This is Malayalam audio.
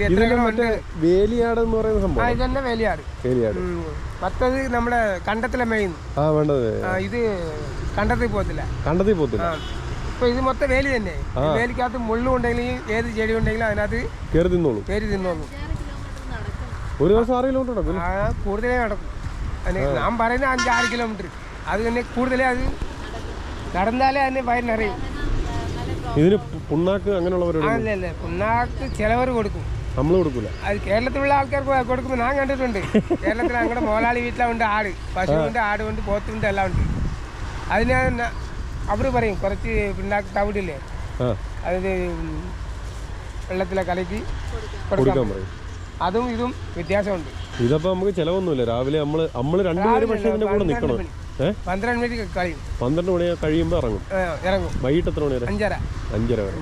ഇത് എത്ര ഇതിന് മറ്റേ വേലിയാട് എന്ന് പറയുന്ന ആ സംഭവം. ഇതന്നെ വേലിയാട്. വേലിയാട്. മറ്റത് നമ്മുടെ കണ്ടത്തിലെ മെയിൻ ആ വേണ്ടത്. ഇത് കണ്ടത്തിൽ പോകത്തില്ല. കണ്ടത്തിൽ പോത്തില്ല ആ. ഇപ്പൊ ഇത് മൊത്തം വേലി തന്നെ. ഈ വേലിക്കകത്ത് മുള്ളുണ്ടെങ്കിലും ഏത് ചെടി ഉണ്ടെങ്കിലും അതിനകത്ത് കയറി തിന്നോളൂ. കയറി തിന്നോളൂ. ഒരു ദിവസം ആറ് കിലോമീറ്റർ നടക്കും. ആ കൂടുതലേ നടക്കും. ഞാൻ പറയുന്ന അഞ്ചാറ് കിലോമീറ്റർ. അത് തന്നെ കൂടുതലേ അത് നടന്നാലേ അതിന് വയറിനറിയും ഇതിന് പുണ്ണാക്ക് അല്ല. പുണ്ണാക്ക് ചിലവർ കൊടുക്കും. നമ്മൾ കൊടുക്കൂല. അത് കേരളത്തിലുള്ള ആൾക്കാർക്ക് കൊടുക്കുമ്പോൾ ഞാൻ കണ്ടിട്ടുണ്ട്. കേരളത്തിൽ ഞങ്ങളുടെ മോലാളി വീട്ടിലുണ്ട് ആട് പശുവുണ്ട് ആടുണ്ട് പോത്തുണ്ട് എല്ലാം ഉണ്ട്. അതിന് അവർ പറയും കുറച്ച് പിണ്ണാക്ക് തവിടില്ലേ? ആ. അത് വെള്ളത്തിലെ കലക്കി കൊടുക്കാം. കൊടുക്കാൻ പറയും. അതും ഇതും വ്യത്യാസമുണ്ട്. ഇതപ്പോ നമുക്ക് ചെലവൊന്നുമില്ല. രാവിലെ നമ്മൾ നമ്മൾ രണ്ടുപേരും പക്ഷെ ഇതിന്റെ കൂടെ നിക്കണം ഏഹ് പന്ത്രണ്ട് മണിക്ക് കഴിയും പന്ത്രണ്ട് മണി കഴിയുമ്പോൾ ഇറങ്ങും. ഇറങ്ങും. വൈകിട്ട് എത്ര മണി വരെ? അഞ്ചര. അഞ്ചര വരെ.